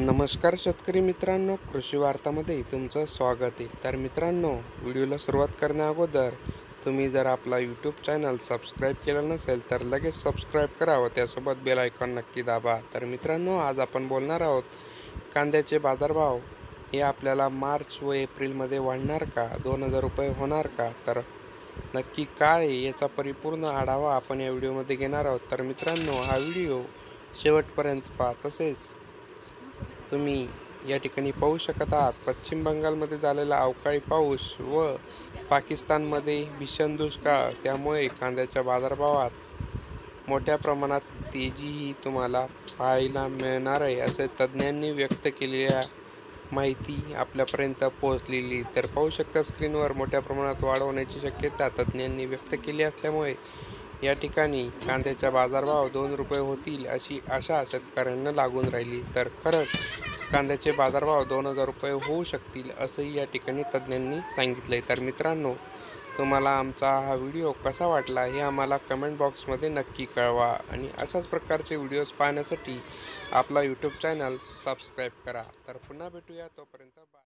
नमस्कार शेतकरी मित्रांनो कृषी वार्तामध्ये तुमचं स्वागत आहे. तर मित्रांनो व्हिडिओला सुरुवात करण्याअगोदर तुम्ही जर आपला यूट्यूब चॅनल सबस्क्राईब केलं नसेल तर लगेच सबस्क्राईब करा व त्यासोबत बेल आयकॉन नक्की दाबा. तर मित्रांनो आज आपण बोलणार आहोत कांद्याचे बाजारभाव हे आपल्याला मार्च व एप्रिलमध्ये वाढणार का? दोन हजार रुपये होणार का? तर नक्की काय आहे याचा परिपूर्ण आढावा आपण या व्हिडिओमध्ये घेणार आहोत. तर मित्रांनो हा व्हिडिओ शेवटपर्यंत पहा. तसेच तुम्ही या ठिकाणी पाहू शकत आहात. पश्चिम बंगालमध्ये झालेला अवकाळी पाऊस व पाकिस्तानमध्ये भीषण दुष्काळ त्यामुळे कांद्याच्या बाजारभावात मोठ्या प्रमाणात तेजीही तुम्हाला पाहायला मिळणार आहे असे तज्ज्ञांनी व्यक्त केलेल्या माहिती आपल्यापर्यंत पोहोचलेली. तर पाहू शकता स्क्रीनवर मोठ्या प्रमाणात वाढ होण्याची शक्यता तज्ज्ञांनी व्यक्त केली असल्यामुळे या ठिकाणी कांद्याचा बाजारभाव दोन रुपये होतील अशी आशा शेतकऱ्यांना लागून राहिली. तर खरंच कांद्याचे बाजारभाव दोन हजार रुपये होऊ शकतील असंही या ठिकाणी तज्ज्ञांनी सांगितलं आहे तर मित्रांनो तुम्हाला आमचा हा व्हिडिओ कसा वाटला हे आम्हाला कमेंट बॉक्समध्ये नक्की कळवा आणि अशाच प्रकारचे व्हिडिओज पाहण्यासाठी आपला यूट्यूब चॅनल सबस्क्राईब करा. तर पुन्हा भेटूया. तोपर्यंत बाय